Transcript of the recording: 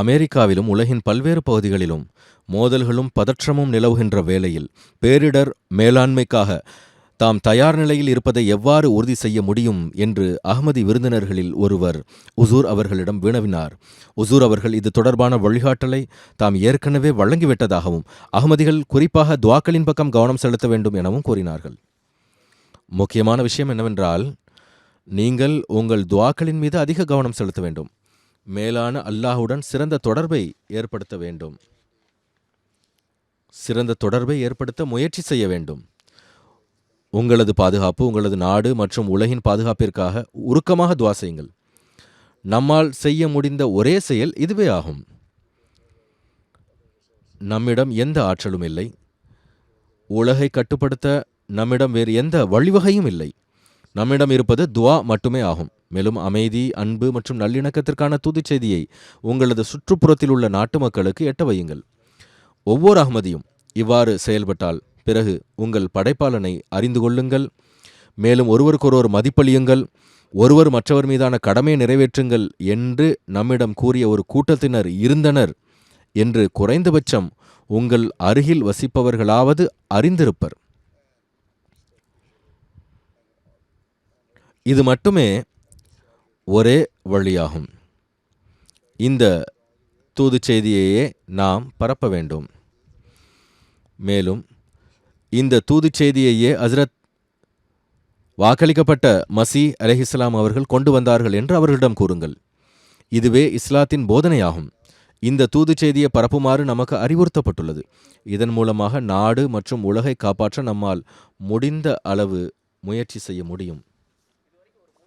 அமெரிக்காவிலும் உலகின் பல்வேறு பகுதிகளிலும் மோதல்களும் பதற்றமும் நிலவுகின்ற வேளையில் பேரிடர் மேலாண்மைக்காக தாம் தயார் நிலையில் இருப்பதை எவ்வாறு உறுதி செய்ய முடியும் என்று அகமதி விருந்தினர்களில் ஒருவர் உசூர் அவர்களிடம் வினவினார். உசூர் அவர்கள் இது தொடர்பான வழிகாட்டலை தாம் ஏற்கனவே வழங்கிவிட்டதாகவும் அகமதிகள் குறிப்பாக துவாக்களின் பக்கம் கவனம் செலுத்த வேண்டும் எனவும் கூறினார்கள். முக்கியமான விஷயம் என்னவென்றால் நீங்கள் உங்கள் துவாக்களின் மீது அதிக கவனம் செலுத்த வேண்டும். மேலான அல்லாஹுடன் சிறந்த தொடர்பை ஏற்படுத்த வேண்டும். சிறந்த தொடர்பை ஏற்படுத்த முயற்சி செய்ய வேண்டும். உங்களது பாதுகாப்பு உங்களது நாடு மற்றும் உலகின் பாதுகாப்பிற்காக உருக்கமாக துவா செய்யுங்கள். நம்மால் செய்ய முடிந்த ஒரே செயல் இதுவே ஆகும். நம்மிடம் எந்த ஆற்றலும் இல்லை. உலகை கட்டுப்படுத்த நம்மிடம் வேறு எந்த வழிவகையும் இல்லை. நம்மிடம் இருப்பது துவா மட்டுமே ஆகும். மேலும் அமைதி அன்பு மற்றும் நல்லிணக்கத்திற்கான தூதுச் செய்தியை உங்களது சுற்றுப்புறத்தில் உள்ள நாட்டு மக்களுக்கு எட்ட வையுங்கள். ஒவ்வொரு அகமதியும் இவ்வாறு செயல்பட்டால் பிறகு உங்கள் படைப்பாளனை அறிந்து கொள்ளுங்கள். மேலும் ஒருவருக்கொருவர் மதிப்பளியுங்கள். ஒருவர் மற்றவர் மீதான கடமையை நிறைவேற்றுங்கள் என்று நம்மிடம் கூறிய ஒரு கூட்டத்தினர் இருந்தனர் என்று குறைந்தபட்சம் உங்கள் அருகில் வசிப்பவர்களாவது அறிந்திருப்பர். இது மட்டுமே ஒரே வழியாகும். இந்த தூதுச் செய்தியையே நாம் பரப்ப வேண்டும். மேலும் இந்த தூதுச் செய்தியையே அஸ்ரத் வாக்களிக்கப்பட்ட மசி அலஹிஸ்லாம் அவர்கள் கொண்டு வந்தார்கள் என்று அவர்களிடம் கூறுங்கள். இதுவே இஸ்லாத்தின் போதனையாகும். இந்த தூது செய்தியை பரப்புமாறு நமக்கு அறிவுறுத்தப்பட்டுள்ளது. இதன் மூலமாக நாடு மற்றும் உலகை காப்பாற்ற நம்மால் முடிந்த அளவு முயற்சி செய்ய முடியும்.